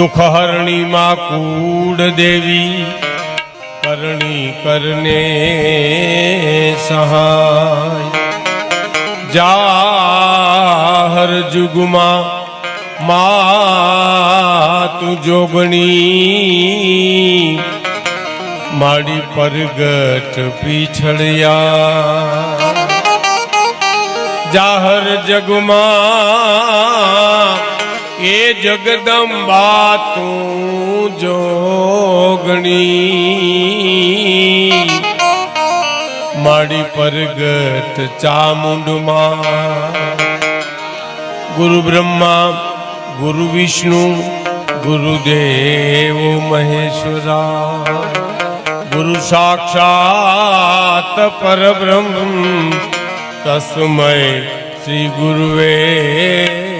દુઃખહરણી માં કૂડ દેવી, કરણી કરને સહાય. જાહર જુગમાં મા તું જોગણી, માડી પરગટ પીછળિયા. જાહર જગમાં જગદંબા તું જોગણી. માડી પરગટ ચામુંડમાં ગુરુ બ્રહ્મા, ગુરુ વિષ્ણુ ગુરુદેવ મહેશ્વરા. ગુરુ સાક્ષાત પરબ્રહ્મ, તસ્મય શ્રી ગુરુવે.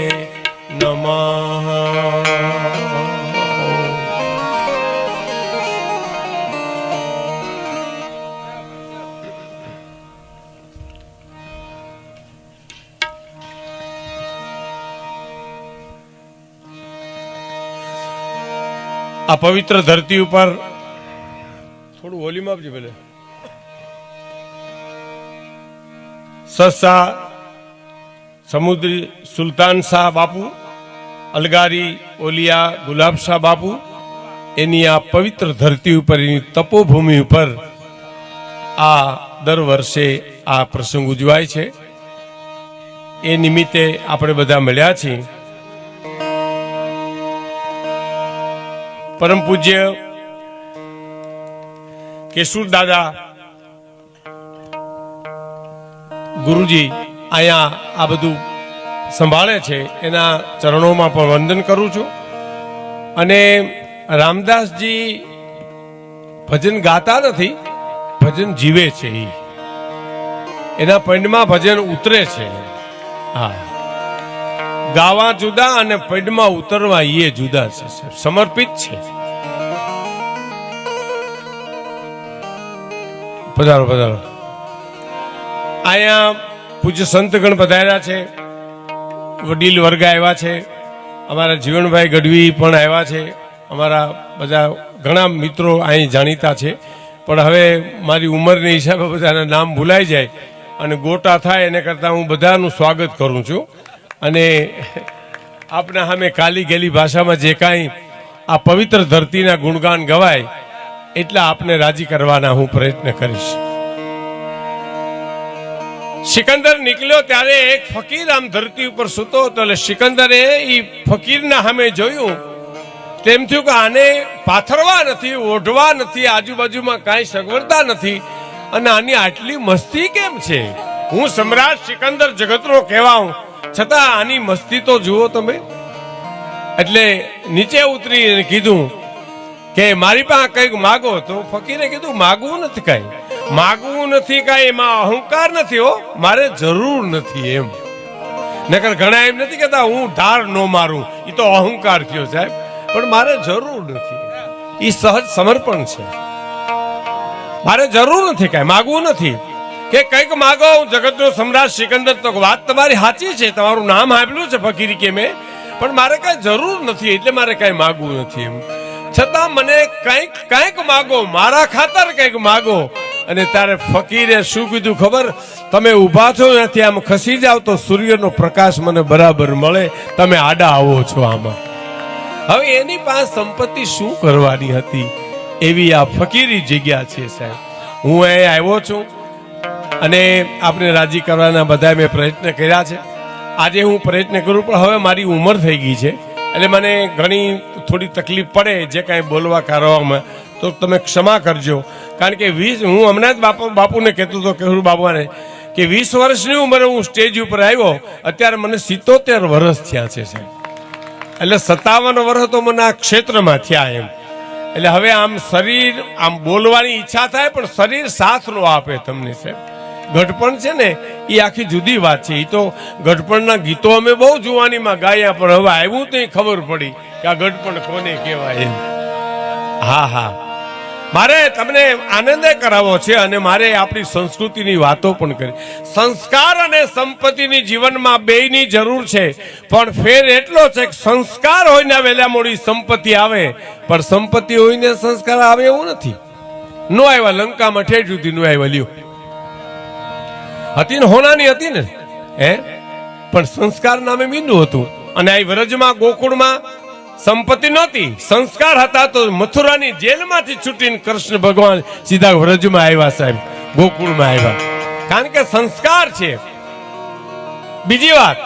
આ પવિત્ર ધરતી ઉપર. થોડું વોલ્યુમ આપજો પેલે સસા સમુદ્રી સુલતાન શાહ બાપુ અલગારી ઓલિયા ગુલાબ શાહ બાપુ એની આ પવિત્ર ધરતી ઉપર એની તપોભૂમિ ઉપર આ દર વર્ષે આ પ્રસંગ ઉજવાય છે. એ નિમિત્તે આપણે બધા મળ્યા છીએ. પરમ પૂજ્ય કેશુર દાદા, ગુરુજી અહીંયા આ બધું સંભાળે છે, એના ચરણોમાં પણ વંદન કરું છું. અને રામદાસજી ભજન ગાતા નથી, ભજન જીવે છે. એના પંડમાં ભજન ઉતરે છે. હા. ગાવા જુદા અને પૈડમાં ઉતરવા એ જુદા છે સમર્પિત છે. પધારો પધારો. અહીંયા પૂજ્ય સંતગણ પધાર્યા છે. વડીલ વર્ગ આવ્યા છે. અમારા જીવનભાઈ ગઢવી પણ આવ્યા છે. અમારા બધા ઘણા મિત્રો અહીં જાણીતા છે. પણ હવે મારી ઉંમરની હિસાબે બધાના નામ ભૂલાઈ જાય અને ગોટા થાય, એને કરતાં હું બધાનું સ્વાગત કરું છું. અને આપના સામે કાલી ગેલી ભાષામાં જે કાંઈ આ પવિત્ર ધરતીના ગુણગાન ગવાય, એટલા આપને રાજી કરવાના હું પ્રયત્ન કરીશ. સિકંદર નીકળ્યો ત્યારે એક ફકીર આમ ધરતી ઉપર સૂતો હતો એટલે સિકંદરે એ ફકીરના સામે જોયું. તેમ થયું કે આને પાથરવા નથી, ઓઢવા નથી, આજુબાજુમાં કાંઈ સગવડતા નથી. અને આની આટલી મસ્તી કેમ છે? હું સમ્રાટ સિકંદર જગતનો કહેવાઉં છતાં આની મસ્તી તો જુઓ તમે. એટલે નીચે ઉતરી અને કીધું કે મારી પાસે કંઈક માગો તો ફકીરે કીધું, માગવું નથી કાંઈ. માગવું નથી કાંઈ, એમાં અહંકાર નથી હો. મારે જરૂર નથી એમ. નકર ઘણા એમ નથી કહેતા, હું ઢાર નો મારું. એ તો અહંકાર થયો સાહેબ. પણ મારે જરૂર નથી. એ સહજ સમર્પણ છે. મારે જરૂર નથી કાંઈ, માગવું નથી. કે કંઈક માગો, હું જગતનો સમ્રાટ સિકંદર, તો વાત તમારી સાચી છે, તમારું નામ આપેલું છે ફકીરી કે મેં, પણ મારે કાંઈ જરૂર નથી, એટલે મારે કાંઈ માગવું નથી એમ. છતાં મને કંઈક કંઈક માગો, મારા ખાતર કંઈક માગો, અને ત્યારે ફકીરે શું કીધું ખબર? તમે ઊભા છો નથી આમ ખસી જાવ તો સૂર્યનો પ્રકાશ મને બરાબર મળે, તમે આડા આવો છો આમાં. હવે એની પાસે સંપત્તિ શું કરવાની હતી? એવી આ ફકીરી જગ્યા છે સાહેબ. હું અહીં આવ્યો છું. અને આપણે રાજી કરવાના બધા મેં પ્રયત્ન કર્યા છે. આજે હું પ્રયત્ન કરું, પણ હવે મારી ઉંમર થઈ ગઈ છે. એટલે મને ઘણી થોડી તકલીફ પડે જે કાંઈ બોલવા કરવામાં. તો તમે ક્ષમા કરજો. કારણ કે વીસ, હું હમણાં જ બાપુ, બાપુને કહેતો હતો કહેવું બાબુને કે વીસ વર્ષની ઉંમરે હું સ્ટેજ ઉપર આવ્યો, અત્યારે મને સિત્તોતેર વર્ષ થયા છે સાહેબ. એટલે સત્તાવન વર્ષ તો મને આ ક્ષેત્રમાં થયા એમ. એટલે હવે આમ શરીર, આમ બોલવાની ઈચ્છા થાય, પણ શરીર સાથ નો આપે તમને સાહેબ. ગઢપણ છે ને એ આખી જુદી વાત છે. એ તો ગઢપણના ગીતો અમે બહુ જુવાનીમાં ગાયા, પણ હવે આવ્યું તો ખબર પડી કે આ ગઢપણ કોને કહેવાય એમ. હા હા. મારે તમને આનંદે કરાવો છે અને મારે આપણી સંસ્કૃતિની વાતો પણ કરી. સંસ્કાર અને સંપત્તિની જીવનમાં બેયની જરૂર છે, પણ ફેર એટલો છે કે સંસ્કાર હોય ને વહેલા મોડી સંપત્તિ આવે, પણ સંપત્તિ હોય ને સંસ્કાર આવે એવું નથી. નો આવ્યા, લંકામાં ઠેઠ સુધી નો આવ્યા, લ્યો. હતી ને હોનાની હતી ને? હે? પણ સંસ્કાર નામે મીંડું હતું. અને આ વ્રજમાં, ગોકુળમાં સંપત્તિ નહોતી. સંસ્કાર હતા તો મથુરાની જેલમાંથી છૂટીને કૃષ્ણ ભગવાન સીધા વ્રજમાં આવ્યા સાહેબ. ગોકુળમાં આવ્યા. કારણ કે સંસ્કાર છે. બીજી વાત,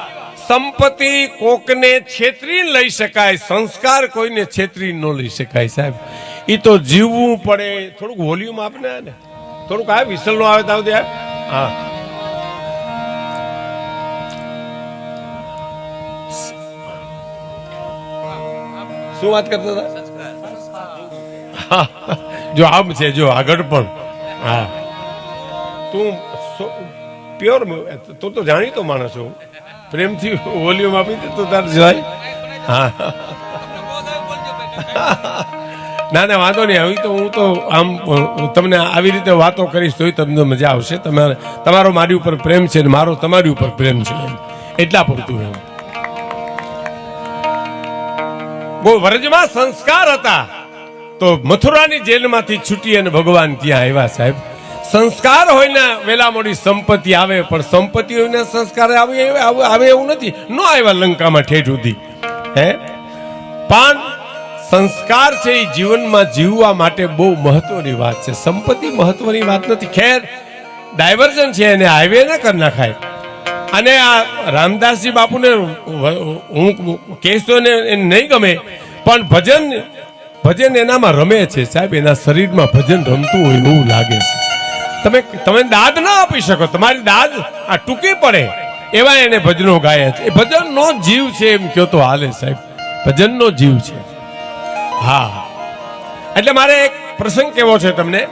સંપત્તિ કોકને છેતરી લઈ શકાય. સંસ્કાર કોઈને છેતરી ન લઈ શકાય સાહેબ. એ તો જીવવું પડે. થોડુંક વોલ્યુમ આપને થોડુંક આ વિસલ નો આવે તો હા. શું વાત કરતા હતા? જો આમ છે જો આગળ પણ. હા. તું પ્યોર તું તો જાણીતો માણસ છું પ્રેમથી વોલ્યુમ આપી દે તો તાર જાય. હા. ના ના વાંધો નહીં. આવી તો હું તો આમ તમને આવી રીતે વાતો કરીશ તોય તમને મજા આવશે. તમારે તમારો મારી ઉપર પ્રેમ છે ને મારો તમારી ઉપર પ્રેમ છે એટલા પૂરતું એમ. વ્રજમાં સંસ્કાર હતા. તો મથુરાની જેલમાંથી છૂટી અને ભગવાન ત્યાં આવ્યા સાહેબ. સંસ્કાર હોય ને વેલા મોડી સંપત્તિ આવે, પણ સંપત્તિ હોય ને સંસ્કાર આવે, આવે- એવું નથી. ન આવ્યા લંકામાં ઠેઠ સુધી. હે? પણ સંસ્કાર છે એ જીવનમાં જીવવા માટે બહુ મહત્વની વાત છે. સંપત્તિ મહત્વની વાત નથી. ખેર, ડાયવર્ઝન છે એને હાઈવે ના કરી નાખાય. અને આ રામદાસજી બાપુને હું કેસ તો એને નહીં ગમે, પણ ભજન ભજન એનામાં રમે છે સાહેબ, એના શરીરમાં ભજન રમતું હોય એવું લાગે છે. તમે તમે દાદ ના આપી શકો, તમારી દાદ આ ટૂંકી પડે, એવા એને ભજનો ગાયા છે. એ ભજનનો જીવ છે એમ કયો તો હાલે સાહેબ, ભજનનો જીવ છે. હા. એટલે મારે એક પ્રસંગ કેવો છે તમને?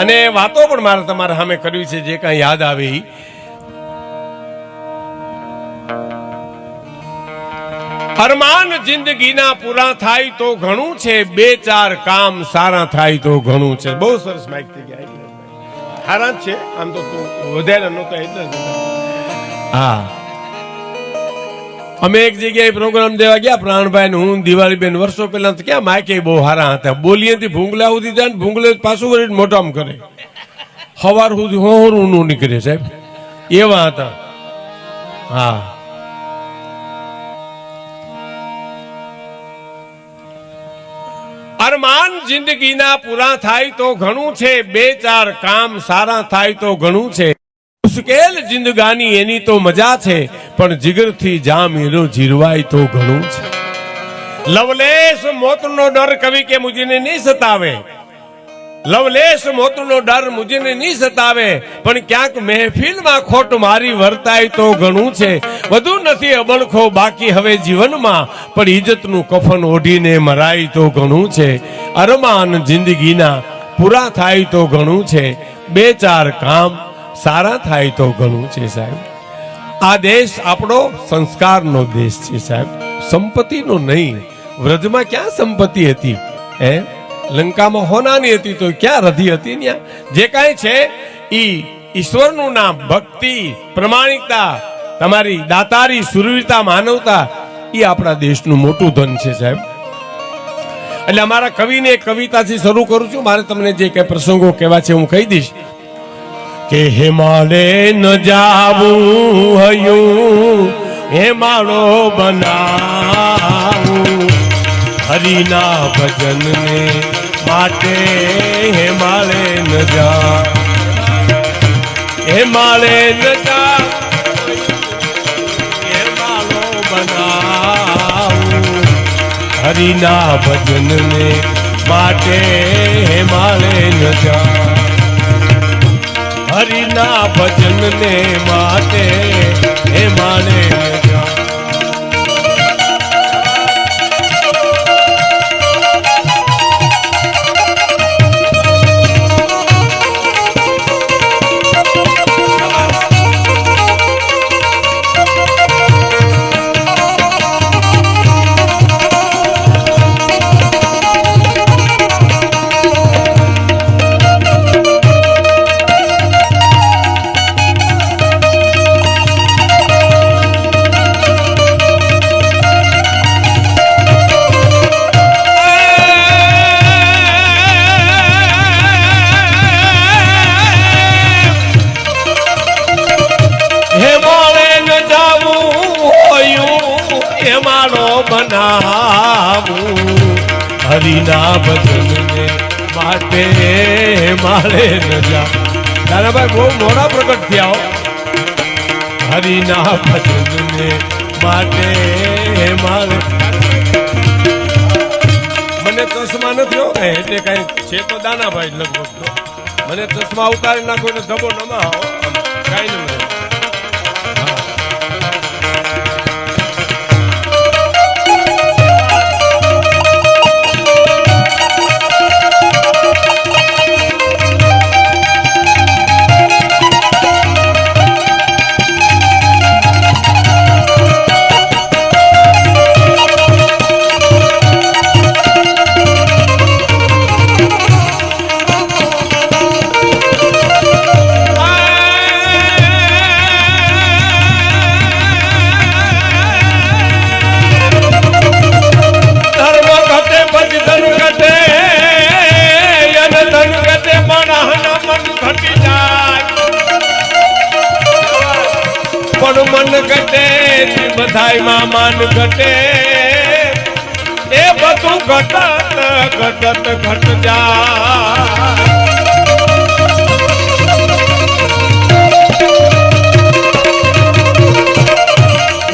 અને વાતો પણ મારે તમારા સામે કરવી છે, જે કાંઈ યાદ આવે ઈ. અરમાન જિંદગીના પૂરા થાય તો ઘણું છે, બે ચાર કામ સારા થાય તો ઘણું છે. બહુ સરસ માઇક થઈ ગયા. જ છે, આમ તો વધારે નહોતો એટલે હા. અમે એક જગ્યાએ પ્રોગ્રામ દેવા ગયા, પ્રાણભાઈ ને હું દિવાળી બેન વર્ષો પહેલા તો ક્યાં માયકે બહુ હારા હતા. બોલીએથી ભૂંગલા સુધી જાય ને ભૂંગલે પાછું વળીને મોટામ કરે. સવાર સુધી હોરું નું નીકળે સાહેબ. એવા હતા. હા. જિંદગીના પૂરા થાય તો ઘણું છે, બે ચાર કામ સારા થાય તો ઘણું છે. મુશ્કેલ જિંદગાની એની તો મજા છે, પણ જીગરથી જામ એનો જીરવાય તો ઘણું છે. લવલેશ મોતનો ડર કવિ કે મુજને નહીં સતાવે? લવલેશ મોતનો ડર મુજને નહીં સતાવે, પણ ક્યાંક મહેફિલમાં ખોટ મારી વર્તાય તો ઘણું છે. વધુ નથી અબળખો, બાકી હવે જીવનમાં પણ ઇજ્જતનું કફન ઓઢીને મરાય તો ઘણું છે. અરમાન જિંદગીના પૂરા થાય તો ઘણું છે. બે ચાર કામ સારા થાય તો ઘણું છે, સાહેબ. આ દેશ આપણો સંસ્કારનો દેશ છે, સાહેબ. સંપત્તિનો નહીં. વ્રજમાં ક્યાં સંપત્તિ હતી? હે? લંકામાં હોનાની હતી તો ક્યાં રધી હતી ત્યાં જે કાંઈ છે, ઈ ઈશ્વરનું નામ, ભક્તિ, પ્રમાણિકતા, તમારી દાતારી, સુરવીરતા, માનવતા એ આપણા દેશનું મોટું ધન છે સાહેબ. એટલે અમારા કવિને કવિતાથી શરૂ કરું છું. મારે તમને જે કઈ પ્રસંગો કહેવા છે હું કહી દઈશ. કે હિમાલય ન જાવું હયું હિમાળો બનાવું, હરિના ભજનને માટે હિમાલય ન જા. હિમાલય ન જા. હિમાળો બનાવું. હરિના ભજનને માટે હિમાલય ન જા. હરિના ભજનને માટે હે માને દાદાભાઈ બહુ મોડા પ્રગટ થયા હરિના ભજનને માટે માળે મને ચશ્મા નથી હો. એટલે કાંઈ છે તો દાનાભાઈ લગભગ. મને ચશ્મા ઉતારી નાખો એટલે ધબો નમા આવો. કાંઈ નહીં ઘટ જા.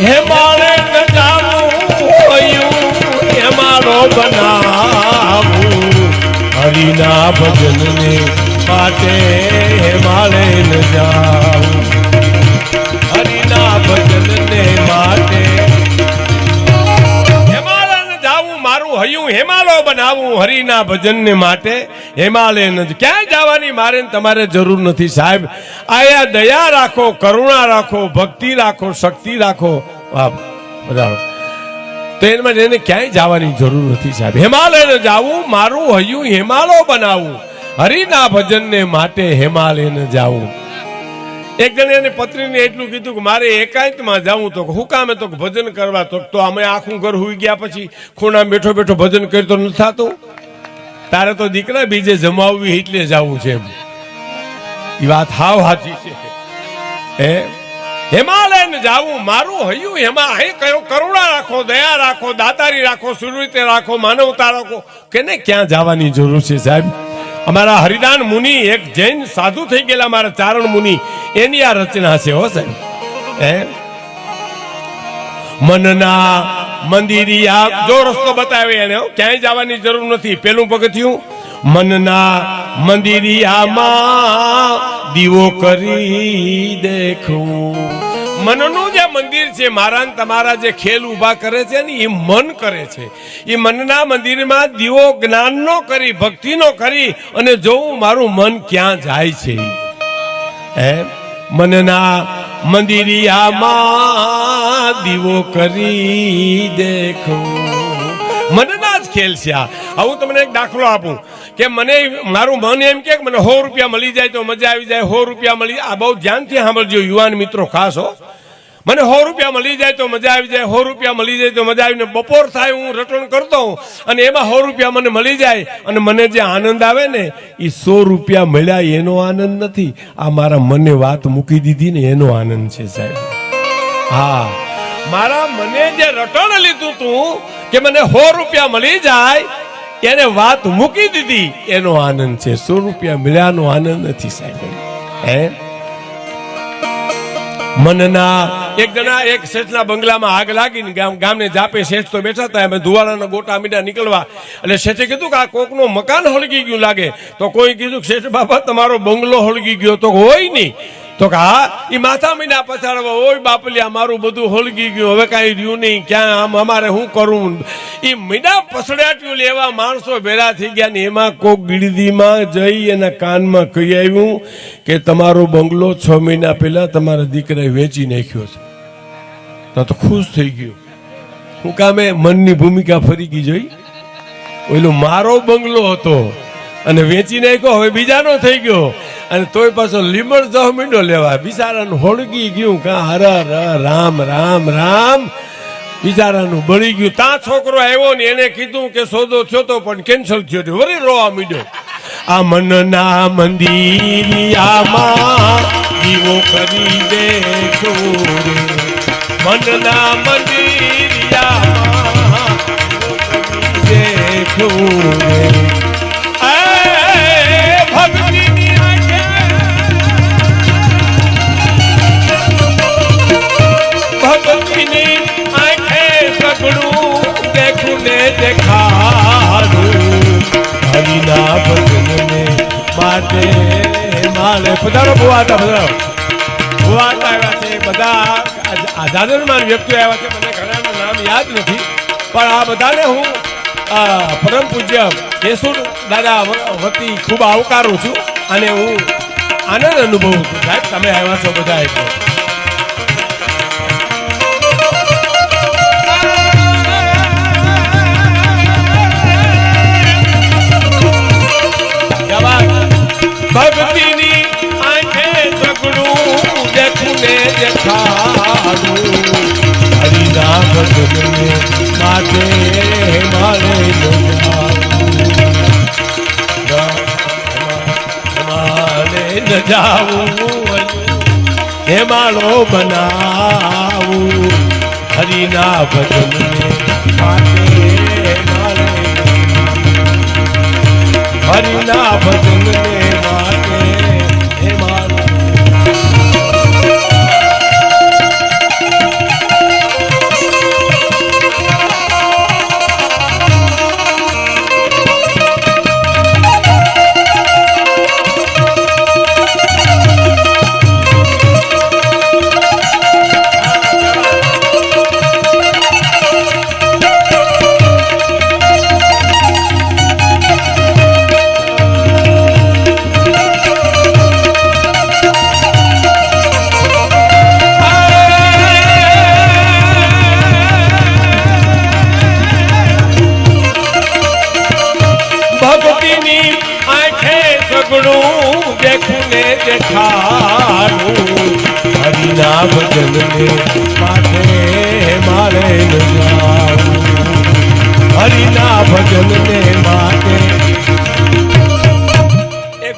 હે મારે ન જાવું હોયું હે મારો બનાવું. હરિના ભજનને માટે હે મારે ન જાવું હરિના ભજનને માટે હિમાલય જાવું, મારું હયું હિમાલય બનાવું. હરિના ભજનને માટે હિમાલયન જ ક્યાંય જવાની મારે ને તમારે જરૂર નથી, સાહેબ. આયા દયા રાખો, કરુણા રાખો, ભક્તિ રાખો, શક્તિ રાખો. બધાનો. તો એમાં ક્યાંય જવાની જરૂર નથી, સાહેબ. હિમાલય જવું મારું હૈયું હિમાલય બનાવું. હરિના ભજનને માટે હિમાલય જવું એક જણે એની પત્નીને એટલું કીધું કે મારે એકાંતમાં જવું તો હું કામે તો ભજન કરવા તો અમે આખું ઘર હુઈ ગયા પછી ખૂણા બેઠો બેઠો ભજન કરી તો નથી થતું? તારે તો દીકરા બીજે જમાવવી એટલે જવું છે એમ. એ વાત હાવ હાથી છે. હે? હિમાલયને જાવું, મારું હયું એમાં હે, કયો કરુણા રાખો, દયા રાખો, દાતારી રાખો, સુરવીતે રાખો, માનવતા રાખો. કેને ક્યાં જવાની જરૂર છે સાહેબ? અમારા હરિદાન મુનિ એક જૈન સાધુ થઈ ગયેલા, મારા ચારણ મુનિ. એની આ રચના છે હો સાહેબ. હે? મનના મંદિરિયા, જો રસ્તો બતાવે એને ક્યાંય જવાની જરૂર નથી. પેલું પગથિયું, મનના મંદિરિયામાં દીવો કરી દેખું. મનનું જે મંદિર છે, મારા તમારા જે ખેલ ઊભા કરે છે ને, એ મન કરે છે. એ મનના મંદિરમાં દીવો જ્ઞાનનો કરી, ભક્તિનો કરી, અને જોવું મારું મન ક્યાં જાય છે. એમ મનના મંદિરિયામાં દીવો કરી દેખો. મનના જ ખેલ છે આ. હું તમને એક દાખલો આપું કે મને મારું મન એમ કે મને સો રૂપિયા મળી જાય તો મજા આવી જાય, સો રૂપિયા મળી. આ બહુ ધ્યાનથી સાંભળજો યુવાન મિત્રો ખાસ હો. મને સો રૂપિયા મળી જાય તો મજા આવી જાય, સો રૂપિયા મળી જાય તો મજા આવીને બપોર થાય હું રટણ કરતો હોઉં અને એમાં સો રૂપિયા મને મળી જાય અને મને જે આનંદ આવે ને એ સો રૂપિયા મળ્યા એનો આનંદ નથી. આ મારા મને વાત મૂકી દીધી ને એનો આનંદ છે સાહેબ. હા. મારા મને જે રટણ લીધું તું કે મને સો રૂપિયા મળી જાય, એને વાત મૂકી દીધી, એનો આનંદ છે. સો રૂપિયા મળ્યાનો આનંદ નથી સાહેબ. હે? મનના એક જણા એક શેઠના બંગલામાં આગ લાગીને ગામ ગામને જાપે શેઠ તો બેઠા હતા, અમે ધુવાડાના ગોટા મીડા નીકળવા. એટલે શેઠે કીધું કે આ કોકનું મકાન હળગી ગયું લાગે. તો કોઈ કીધું શેઠ, બાપા, તમારો બંગલો હળગી ગયો. તો હોય નહીં. તો કે, હા એ માથા મીના પછાડવા ઓય બાપલિયા મારું બધું હળગી ગયું. હવે કાંઈ રહ્યું નહીં. ક્યાં આમ, અમારે શું કરવું એ મીડા પસડાટ્યું લેવા માણસો ભેરા થઈ ગયા ને એમાં કોક ગીરદીમાં જઈ એના કાનમાં કહી આવ્યું કે, તમારો બંગલો છ મહિના પહેલા તમારા દીકરાએ વેચી નાખ્યો છે. તો તો ખુશ થઈ ગયો. હું કામે મનની ભૂમિકા ફરી ગઈ જોઈ. ઓલો મારો બંગલો હતો અને વેચી નાખ્યો, હવે બીજાનો થઈ ગયો. અને તોય પાછો લીમડ દહ મીંડો લેવા બિચારાનું હોળગી ગયું કા હર હર રામ રામ રામ. બિચારાનું બળી ગયું. તા છોકરો આવ્યો ને એને કીધું કે સોદો થયો તો પણ કેન્સલ થયો તો વરી રોવા મીડ્યો આ મનના મંદિરિયામાં દીવો કરી રે. મનના મંદિરિયામાં દેખો હરિના ભજનને માટે માલે પધારો ભુવાતા પધારો. ભુવાતા આવ્યા છે, બધા આઝાદરમાન વ્યક્તિઓ આવ્યા છે, મને ઘણાનું નામ યાદ નથી. પણ આ બધાને હું પરમ પૂજ્ય કેશુર દાદા વતી ખૂબ આવકારું છું અને હું આનંદ અનુભવું છું. સાહેબ, તમે આવ્યા છો બધા એટલે. હરિના ભજનને માટે મારે મારે ન જાવું હે માળો બનાવું હરિના ભજનને માટે મારે હરિના ભજનને ભજનને માથે મારે હરિના ભજનને માથે.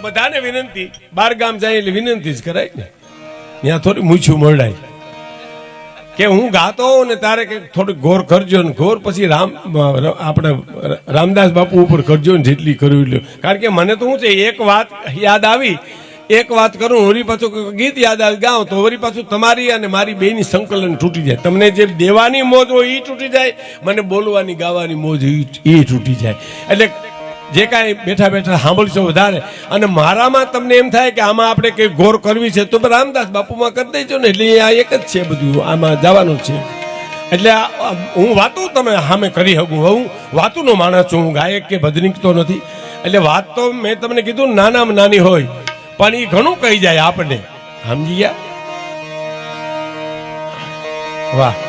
બધાને વિનંતી, બાર ગામ જાય એટલે વિનંતી જ કરાય ને. ત્યાં થોડી મૂછું મળાય કે હું ગાતો ને તારે કે થોડું ગોર કરજો ને ગોર, પછી રામ આપણે રામદાસ બાપુ ઉપર કરજો ને જેટલી કરવી લ્યો કારણ કે મને તો શું છે, એક વાત યાદ આવી. એક વાત કરું, હોરી પાછું ગીત યાદ આવી, ગાઉં તો હોરી પાછું તમારી અને મારી બેની સંકલન તૂટી જાય. તમને જે દેવાની મોજ હોય એ તૂટી જાય, મને બોલવાની, ગાવાની મોજ એ તૂટી જાય. એટલે જે કાંઈ બેઠા બેઠા સાંભળશો વધારે, અને મારામાં તમને એમ થાય કે આમાં આપણે કંઈ ગોર કરવી છે, તો રામદાસ બાપુમાં કરી દેજો ને, એટલે આ એક જ છે બધું, આમાં જવાનું છે. એટલે હું વાતું તમે સામે કરી શકું, હું વાતુંનો માણસ છું, હું ગાયક કે ભજનિક તો નથી. એટલે વાત તો મેં તમને કીધું, નાનામાં નાની હોય પણ એ ઘણું કહી જાય આપણને સમજી ગયા? વાહ.